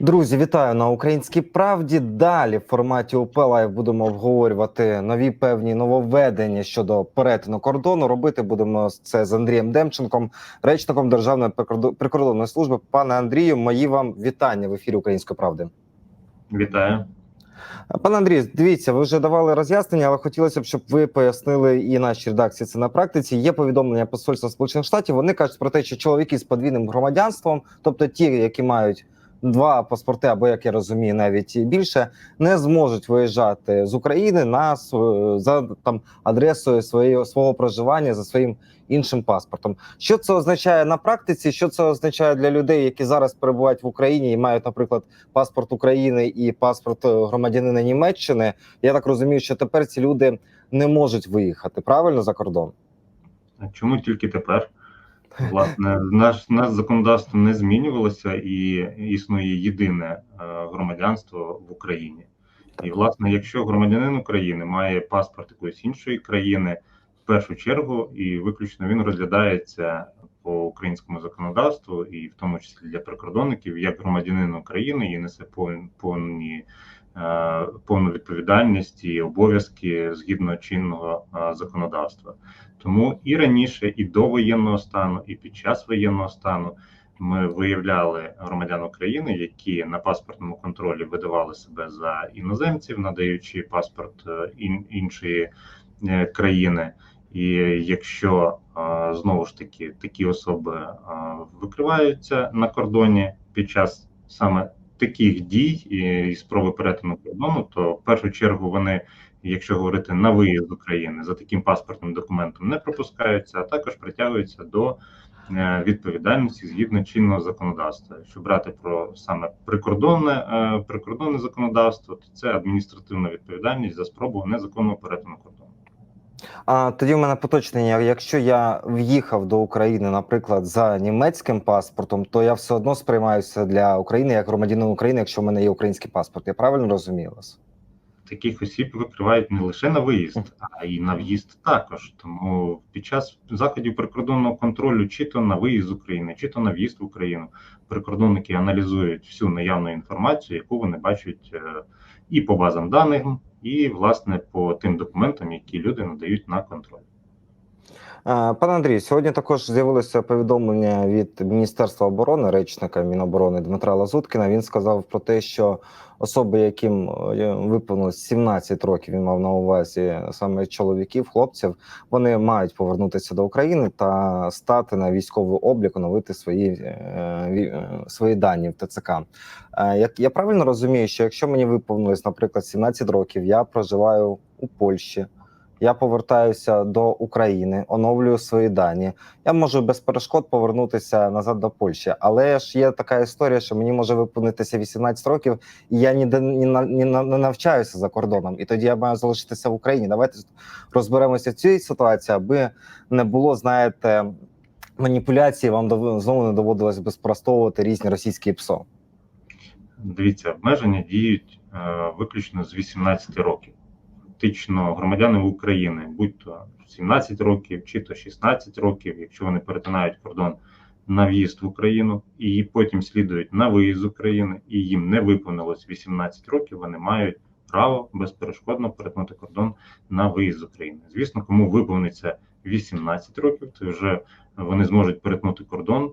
Друзі, вітаю на українській правді. Далі в форматі УП Лайв будемо обговорювати нові певні нововведення щодо перетину кордону. Робити будемо це з Андрієм Демченком, речником Державної прикордо- прикордонної служби. Пане Андрію, мої вам вітання в ефірі Української правди. Вітаю. Пане Андрій, дивіться, ви вже давали роз'яснення, але хотілося б, щоб ви пояснили і нашій редакції це на практиці. Є повідомлення Посольства Сполучених Штатів. Вони кажуть про те, що чоловіки з подвійним громадянством, тобто ті, які мають два паспорти, або як я розумію, навіть більше, не зможуть виїжджати з України на за там адресою своєї свого проживання за своїм іншим паспортом. Що це означає на практиці? Що це означає для людей, які зараз перебувають в Україні і мають, наприклад, паспорт України і паспорт е, громадянина Німеччини? Я так розумію, що тепер ці люди не можуть виїхати правильно за кордон. Чому тільки тепер? Власне, наш, наше законодавство не змінювалося і існує єдине е, громадянство в Україні. І, власне, якщо громадянин України має паспорт якоїсь іншої країни, в першу чергу і виключно він розглядається по українському законодавству, і в тому числі для прикордонників, як громадянин України і несе повні, повну відповідальність і обов'язки згідно чинного е, законодавства. Тому і раніше, і до воєнного стану, і під час воєнного стану ми виявляли громадян України, які на паспортному контролі видавали себе за іноземців, надаючи паспорт е, іншої е, країни. І якщо е, знову ж таки такі особи е, викриваються на кордоні під час саме таких дій і, спроби перетину кордону, то в першу чергу вони якщо говорити на виїзд з України за таким паспортним документом, не пропускаються, а також притягуються до е, відповідальності згідно чинного законодавства. Якщо брати про саме прикордонне е, прикордонне законодавство, то це адміністративна відповідальність за спробу незаконного перетину кордону. А тоді в мене поточнення. Якщо я в'їхав до України, наприклад, за німецьким паспортом, то я все одно сприймаюся для України як громадянин України, якщо в мене є український паспорт. Я правильно розумію вас? Таких осіб викривають не лише на виїзд, а й на в'їзд також. Тому під час заходів прикордонного контролю, чи то на виїзд з України, чи то на в'їзд в Україну, прикордонники аналізують всю наявну інформацію, яку вони бачать е, і по базам даних, і власне по тим документам, які люди надають на контроль. А, Пане Андрію, сьогодні також з'явилося повідомлення від Міністерства оборони, речника Міноборони Дмитра Лазуткіна. Він сказав про те, що особи, яким е, виповнилось 17 років, він мав на увазі саме чоловіків, хлопців, вони мають повернутися до України та стати на військовий облік, оновити свої, е, е, свої дані в ТЦК. Е, Як я правильно розумію, що якщо мені виповнилось, наприклад, 17 років, я проживаю у Польщі. Я повертаюся до України, оновлюю свої дані. Я можу без перешкод повернутися назад до Польщі. Але ж є така історія, що мені може виповнитися 18 років, і я ніде ні на ні не навчаюся за кордоном. І тоді я маю залишитися в Україні. Давайте розберемося в цій ситуації, аби не було, знаєте, маніпуляції. Вам знову не доводилось би спростовувати різні російські ПСО. Дивіться, обмеження діють е, виключно з 18 років. Фактично, громадяни України, будь то 17 років чи то 16 років, якщо вони перетинають кордон на в'їзд в Україну і потім слідують на виїзд з України, і їм не виповнилось 18 років, вони мають право безперешкодно перетнути кордон на виїзд з України. Звісно, кому виповниться 18 років, то вже вони зможуть перетнути кордон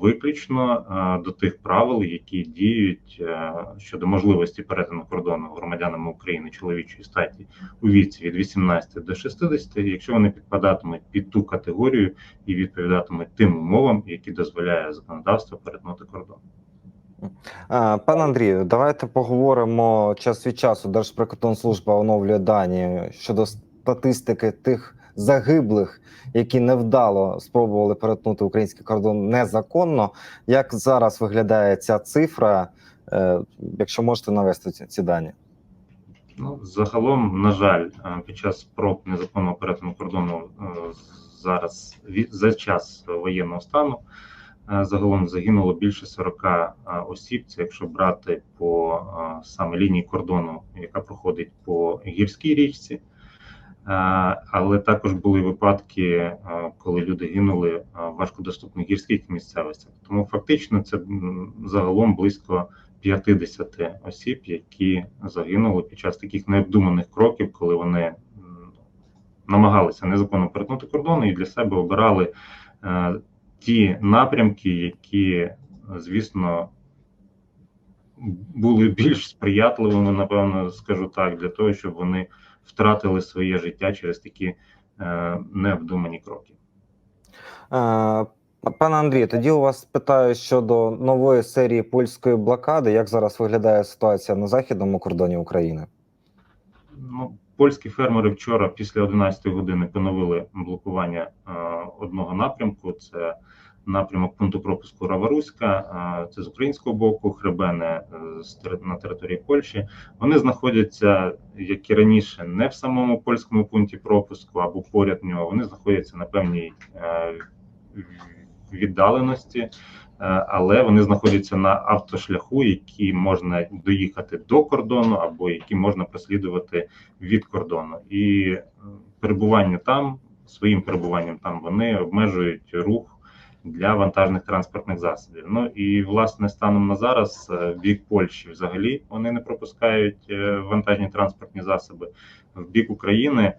виключно е, до тих правил, які діють е, щодо можливості перетину кордону громадянами України чоловічої статі у віці від 18 до 60, якщо вони підпадатимуть під ту категорію і відповідатимуть тим умовам, які дозволяє законодавство перетнути кордон. Пане Андрію, давайте поговоримо час від часу. Держприкордонслужба оновлює дані щодо статистики тих загиблих, які невдало спробували перетнути український кордон незаконно. Як зараз виглядає ця цифра? Е, Якщо можете навести ці, дані? Ну, загалом, на жаль, е, під час спроб незаконного перетину кордону е, зараз за час воєнного стану загалом загинуло більше 40 е, осіб. Це якщо брати по саме лінії кордону, яка проходить по гірській річці. Е, Але також були випадки, е, коли люди гинули е, в важкодоступних гірських місцевостях. Тому фактично це загалом близько 50 осіб, які загинули під час таких необдуманих кроків, коли вони намагалися незаконно перетнути кордони і для себе обирали е, ті напрямки, які, звісно, були більш сприятливими, напевно, скажу так, для того, щоб вони втратили своє життя через такі невдумані необдумані кроки. Е, Пане Андрію, тоді у вас питаю щодо нової серії польської блокади. Як зараз виглядає ситуація на західному кордоні України? Ну, польські фермери вчора після 11 години поновили блокування е, одного напрямку. Це напрямок пункту пропуску Раваруська, е, це з українського боку, Хребене е, на території Польщі. Вони знаходяться, як і раніше, не в самому польському пункті пропуску або поряд нього. Вони знаходяться на певній віддаленості, але вони знаходяться на автошляху, який можна доїхати до кордону, або які можна прослідувати від кордону. І е, перебування там, своїм перебуванням там, вони обмежують рух для вантажних транспортних засобів. Ну і власне станом на зараз е, в бік Польщі взагалі вони не пропускають е, вантажні транспортні засоби. В бік України е,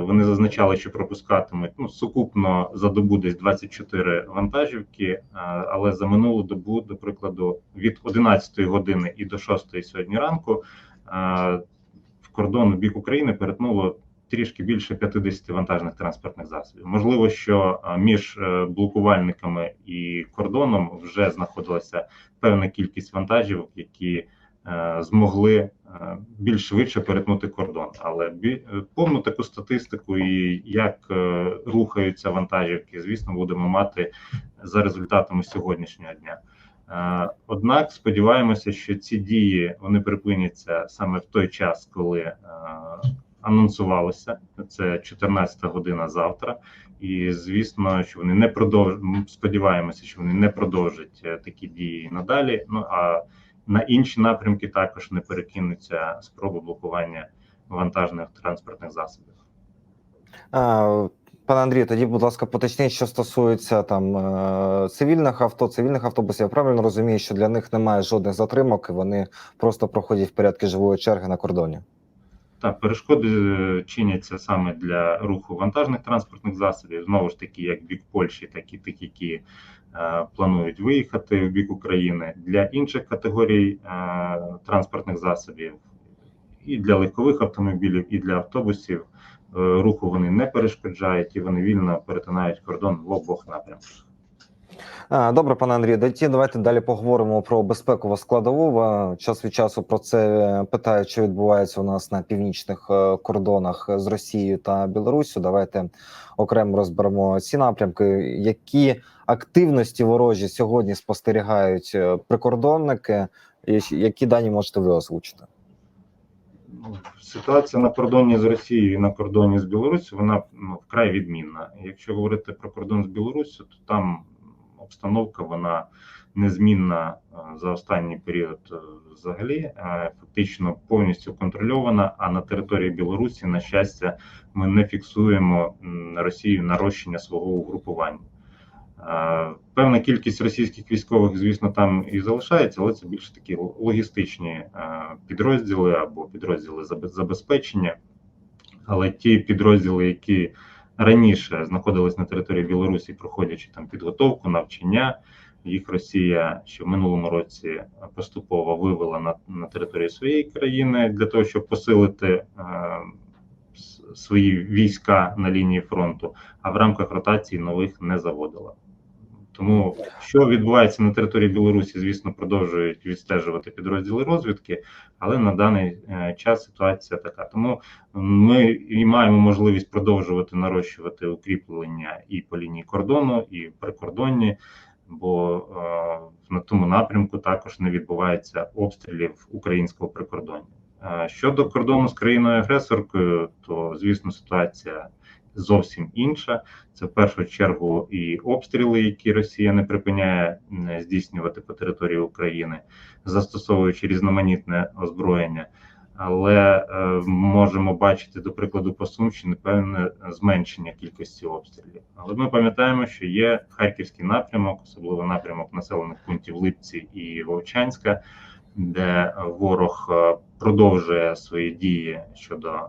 вони зазначали, що пропускатимуть ну сукупно за добу десь 24 вантажівки, е, але за минулу добу, до прикладу, від 11 години і до 6 сьогодні ранку е, в кордон в бік України перетнуло трішки більше 50 вантажних транспортних засобів. Можливо, що е, між е, блокувальниками і кордоном вже знаходилася певна кількість вантажівок, які е, змогли е, більш швидше перетнути кордон. Але е, повну таку статистику і як е, рухаються вантажівки, звісно, будемо мати за результатами сьогоднішнього дня. Е, Однак сподіваємося, що ці дії вони припиняться саме в той час, коли анонсувалося. Це 14 година завтра. І звісно, що вони не продовж... Сподіваємося, що вони не продовжать такі дії надалі. Ну а на інші напрямки також не перекинуться спроби блокування вантажних транспортних засобів. А, Пане Андрію, тоді, будь ласка, поточніть, що стосується там е, цивільних авто, цивільних автобусів. Я правильно розумію, що для них немає жодних затримок, і вони просто проходять в порядку живої черги на кордоні. Так, перешкоди е, чиняться саме для руху вантажних транспортних засобів, знову ж таки, як бік Польщі, так і тих, які е, планують виїхати в бік України. Для інших категорій е, транспортних засобів, і для легкових автомобілів, і для автобусів е, руху вони не перешкоджають і вони вільно перетинають кордон в обох напрямках. Е, Добре, пане Андрію, давайте далі поговоримо про безпекову складову. Е, Час від часу про це питають, що відбувається у нас на північних е, кордонах з Росією та Білоруссю. Давайте окремо розберемо ці напрямки. Які активності ворожі сьогодні спостерігають е, прикордонники, які дані можете ви озвучити? Ситуація на кордоні з Росією і на кордоні з Білоруссю вона ну, вкрай відмінна. Якщо говорити про кордон з Білоруссю, то там обстановка вона незмінна е, за останній період е, взагалі, е, фактично повністю контрольована. А на території Білорусі, на щастя, ми не фіксуємо Росію нарощення свого угрупування. Певна кількість російських військових, звісно, там і залишається, але це більше такі логістичні підрозділи або підрозділи забезпечення. Але ті підрозділи, які раніше знаходились на території Білорусі, проходячи там підготовку, навчання, їх Росія ще в минулому році поступово вивела на, на територію своєї країни для того, щоб посилити е, свої війська на лінії фронту, а в рамках ротації нових не заводила. Тому що відбувається на території Білорусі, звісно, продовжують відстежувати підрозділи розвідки, але на даний е, час ситуація така. Тому ми і маємо можливість продовжувати нарощувати укріплення і по лінії кордону, і прикордонні, бо е, на тому напрямку також не відбувається обстрілів українського прикордоння. Е, щодо кордону з країною-агресоркою, то звісно ситуація зовсім інша. Це в першу чергу і обстріли, які Росія не припиняє здійснювати по території України, застосовуючи різноманітне озброєння. Але е, можемо бачити, до прикладу, по Сумщині певне зменшення кількості обстрілів. Але ми пам'ятаємо, що є харківський напрямок, особливо напрямок населених пунктів Липці і Вовчанська, де ворог е, продовжує свої дії щодо е,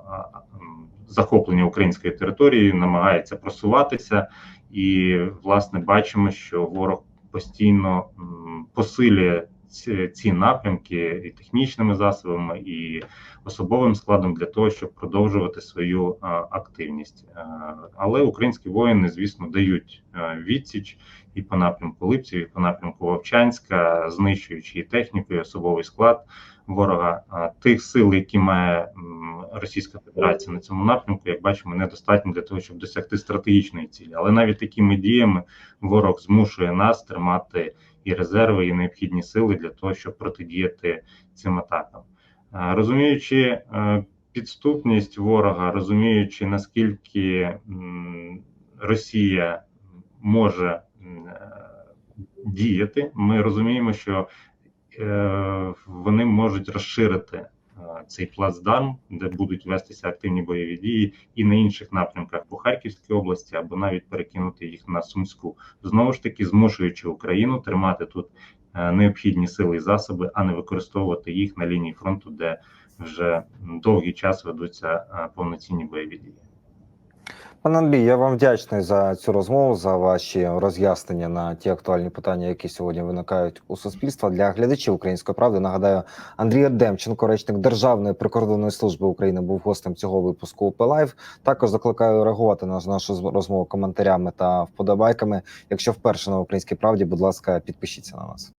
захоплення української території, намагається просуватися, і власне бачимо, що ворог постійно посилює ці, ці напрямки і технічними засобами, і особовим складом для того, щоб продовжувати свою а, активність. Е, Але українські воїни, звісно, дають е, відсіч і по напрямку Липців, і по напрямку Вовчанська, знищуючи і техніку, і особовий склад ворога. А Тих сил, які має м, Російська Федерація на цьому напрямку, як бачимо, недостатньо для того, щоб досягти стратегічної цілі. Але навіть такими діями ворог змушує нас тримати і резерви, і необхідні сили для того, щоб протидіяти цим атакам. Е, Розуміючи е, підступність ворога, розуміючи наскільки Росія може діяти, ми розуміємо, що е, вони можуть розширити цей плацдарм, де будуть вестися активні бойові дії, і на інших напрямках по Харківській області, або навіть перекинути їх на Сумську, знову ж таки змушуючи Україну тримати тут е, необхідні сили і засоби, а не використовувати їх на лінії фронту, де вже довгий час ведуться е, повноцінні бойові дії. Пане Андрій, я вам вдячний за цю розмову, за ваші роз'яснення на ті актуальні питання, які сьогодні виникають у суспільства. Для глядачів української правди нагадаю, Андрій Демченко, речник Державної прикордонної служби України, був гостем цього випуску УП. Також закликаю реагувати на нашу розмову коментарями та вподобайками. Якщо вперше на українській правді, будь ласка, підпишіться на нас.